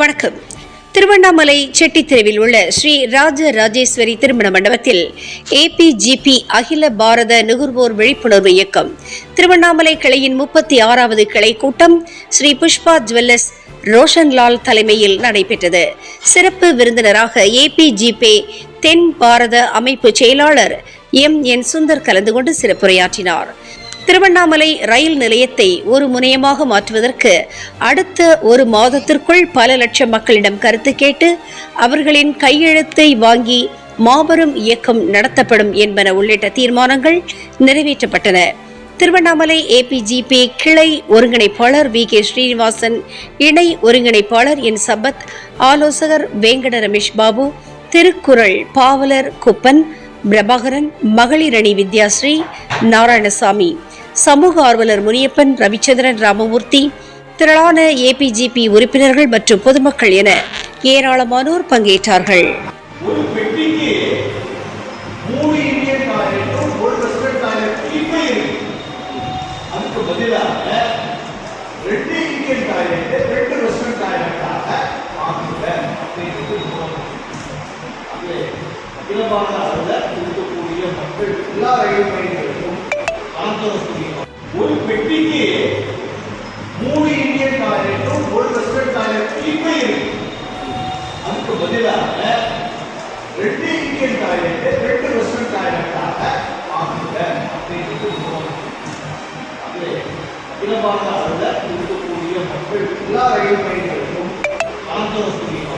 வணக்கம். திருவண்ணாமலை செட்டித்தெருவில் உள்ள ஸ்ரீ ராஜ ராஜேஸ்வரி திருமண மண்டபத்தில் ஏபிஜிபி அகில பாரத நுகர்வோர் விழிப்புணர்வு இயக்கம். திருவண்ணாமலை கிளையின் முப்பத்தி ஆறாவது கிளை கூட்டம் ஸ்ரீ புஷ்பா ஜுவல்லர்ஸ் ரோஷன்லால் தலைமையில் நடைபெற்றது. சிறப்பு விருந்தினராக ஏபிஜிபே தென் பாரத அமைப்பு செயலாளர் எம் என் சுந்தர் கலந்து கொண்டு சிறப்புரையாற்றினார். திருவண்ணாமலை ரயில் நிலையத்தை ஒரு முனையமாக மாற்றுவதற்கு அடுத்த ஒரு மாதத்திற்குள் பல லட்சம் மக்களிடம் கருத்து கேட்டு அவர்களின் கையெழுத்தை வாங்கி மாபெரும் இயக்கம் நடத்தப்படும் என்பன உள்ளிட்ட தீர்மானங்கள் நிறைவேற்றப்பட்டன. திருவண்ணாமலை ஏபிஜிபி கிளை ஒருங்கிணைப்பாளர் வி கே ஸ்ரீனிவாசன் இணை ஒருங்கிணைப்பாளர் என் சபத் ஆலோசகர் வேங்கட ரமேஷ் பாபு திருக்குறள் பாவலர் குப்பன் பிரபாகரன் மகளிரணி வித்யாஸ்ரீ நாராயணசாமி. சமூக ஆர்வலர் முனியப்பன் ரவிச்சந்திரன் ராமமூர்த்தி திரளான ஏபிஜிபி உறுப்பினர்கள் மற்றும் பொதுமக்கள் என ஏராளமானோர் பங்கேற்றார்கள். ஒரு அளவில் இருக்கக்கூடிய மக்கள் எல்லா ரயில் பயணிகளுக்கும் கலந்துரக்கூடிய ஒரு பெட்டிக்கு மூணு இந்தியன் டாய்லெட்டும் ஒரு வெஸ்டர்ன் டாய்லெட் இப்போ இருக்கு. அதுக்கு பதிலாக ரெண்டு இந்தியன் டாய்லெட் ரெண்டு வெஸ்டர்ன் டாய்லெட்டாக ஆக்குங்க அப்படின்னு மூலம் அது அகிலமான இருக்கக்கூடிய மக்கள் எல்லா ரயில் பயணிகளுக்கும் கலந்துரக்கூடிய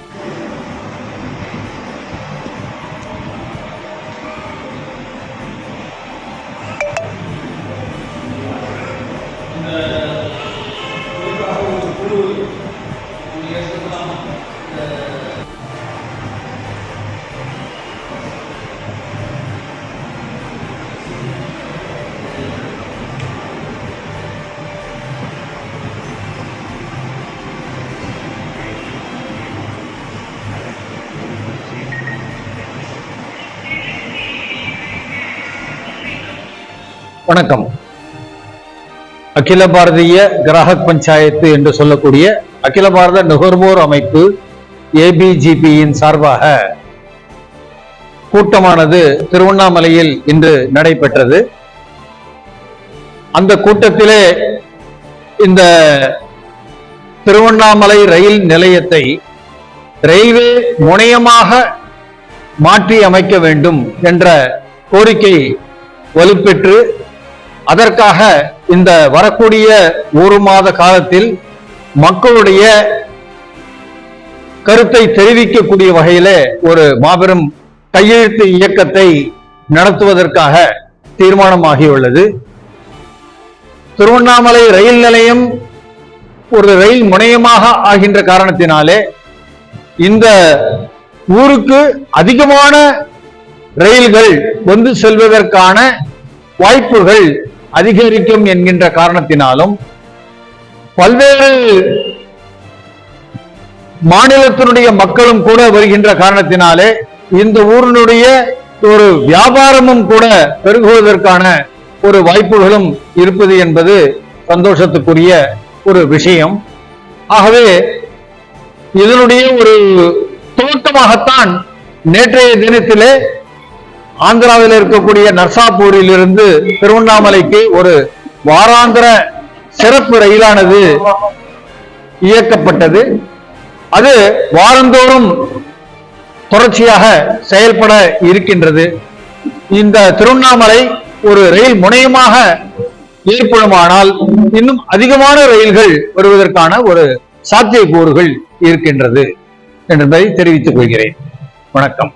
ஒரு வணக்கம். அகில பாரதிய கிராஹக் பஞ்சாயத்து என்று சொல்லக்கூடிய அகில பாரத நுகர்வோர் அமைப்பு ஏபிஜிபியின் சார்பாக கூட்டமானது திருவண்ணாமலையில் இன்று நடைபெற்றது. அந்த கூட்டத்திலே இந்த திருவண்ணாமலை ரயில் நிலையத்தை ரயில்வே முனையமாக மாற்றி அமைக்க வேண்டும் என்ற கோரிக்கை வலுப்பெற்று அதற்காக இந்த வரக்கூடிய ஒரு மாத காலத்தில் மக்களுடைய கருத்தை தெரிவிக்கக்கூடிய வகையிலே ஒரு மாபெரும் கையெழுத்து இயக்கத்தை நடத்துவதற்காக தீர்மானமாகியுள்ளது. திருவண்ணாமலை ரயில் நிலையம் ஒரு ரயில் முனையமாக ஆகின்ற காரணத்தினாலே இந்த ஊருக்கு அதிகமான ரயில்கள் வந்து செல்வதற்கான வாய்ப்புகள் அதிகரிக்கும் என்கின்ற காரணத்தினாலும் பல்வேறு மாநிலத்தினுடைய மக்களும் கூட வருகின்ற காரணத்தினாலே இந்த ஊரினுடைய ஒரு வியாபாரமும் கூட பெருகுவதற்கான ஒரு வாய்ப்புகளும் இருப்பது என்பது சந்தோஷத்துக்குரிய ஒரு விஷயம். ஆகவே இதனுடைய ஒரு துவக்கமாகத்தான் நேற்றைய தினத்திலே ஆந்திராவில் இருக்கக்கூடிய நர்சாபூரில் இருந்து திருவண்ணாமலைக்கு ஒரு வாராந்திர சிறப்பு ரயிலானது இயக்கப்பட்டது. அது வாரந்தோறும் தொடர்ச்சியாக செயல்பட இருக்கின்றது. இந்த திருவண்ணாமலை ஒரு ரயில் முனையமாக ஏற்படுமானால் இன்னும் அதிகமான ரயில்கள் வருவதற்கான ஒரு சாத்தியக்கூறுகள் இருக்கின்றது. என்பதை தெரிவித்துக் கொள்கிறேன். வணக்கம்.